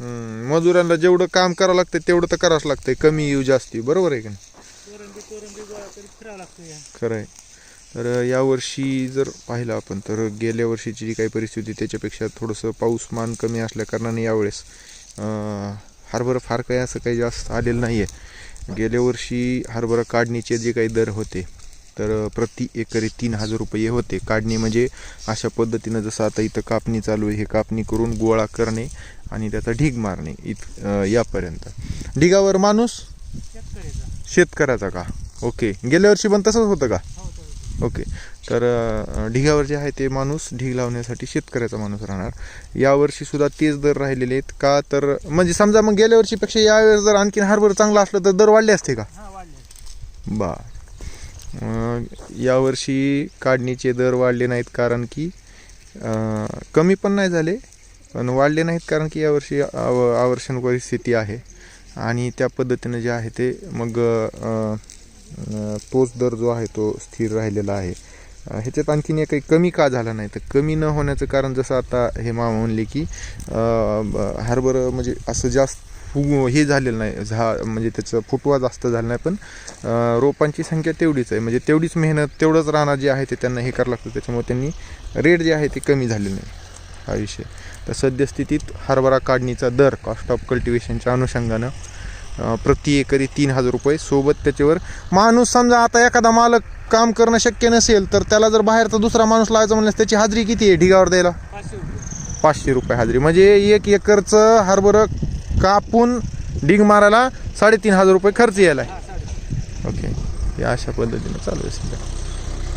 मजुरांना जेवढं काम करावं लागतं तेवढं तर करावंच लागतंय. कमी येऊ जास्ती. बरोबर आहे का नाही? खरं आहे तर यावर्षी जर पाहिलं आपण तर गेल्या वर्षीची जी काही परिस्थिती त्याच्यापेक्षा थोडंसं पाऊसमान कमी असल्या कारणाने यावेळेस हरभरा फार काही असं काही जास्त आलेलं नाही आहे गेल्या वर्षी हरभरा काढणीचे जे काही दर होते तर प्रति एकरी तीन हजार रुपये होते. काढणी म्हणजे अशा पद्धतीनं जसं आता इथं कापणी चालू आहे हे कापणी करून गोळा करणे आणि त्याचा ढीग मारणे इत अं, यापर्यंत. ढिगावर माणूस? शेतकऱ्याचा का? ओके. गेल्या वर्षी पण तसंच होतं का? ओके. तर ढिगावर जे आहे ते माणूस ढीग लावण्यासाठी शेतकऱ्याचा माणूस राहणार. यावर्षी सुद्धा तेच दर राहिलेले आहेत का? तर म्हणजे समजा मग गेल्या वर्षीपेक्षा यावेळेस जर आणखीन हार्बर चांगला असलं तर दर वाढले असते का? वाढले. बा अं, यावर्षी काढणीचे दर वाढले नाहीत कारण की कमी पण नाही झाले पण वाढले नाहीत कारण की यावर्षी आव आवर्षण परिस्थिती आहे. आणि त्या पद्धतीनं जे आहे ते मग तोच दर जो आहे तो स्थिर राहिलेला आहे. ह्याच्यात आणखीन काही कमी का झाला नाही? तर कमी न होण्याचं कारण जसं आता हे मामा म्हणले की हरभरं म्हणजे असं जास्त फुग हे झालेलं नाही. झा म्हणजे त्याचं फुटवा जास्त झाला नाही पण रोपांची संख्या तेवढीच आहे. म्हणजे तेवढीच मेहनत तेवढंच राहणार जे आहे ते त्यांना हे करावं लागतं. त्याच्यामुळे त्यांनी रेट जे आहे ते कमी झाले नाही. हा विषय. तर सद्यस्थितीत हरभरा काढणीचा दर कॉस्ट ऑफ कल्टिवेशनच्या अनुषंगानं प्रति एकरी तीन हजार रुपये. सोबत त्याच्यावर माणूस समजा आता एखादा मालक काम करणं शक्य नसेल तर त्याला जर बाहेरचा दुसरा माणूस लावायचा म्हणल्यास त्याची हाजरी किती आहे ढिगावर द्यायला? पाचशे रुपये हाजरी. म्हणजे एक एकरचं हरभरं कापून डिग मारायला साडेतीन हजार रुपये खर्च यायला हा साडे ओके हे अशा पद्धतीनं चालू आहे सध्या.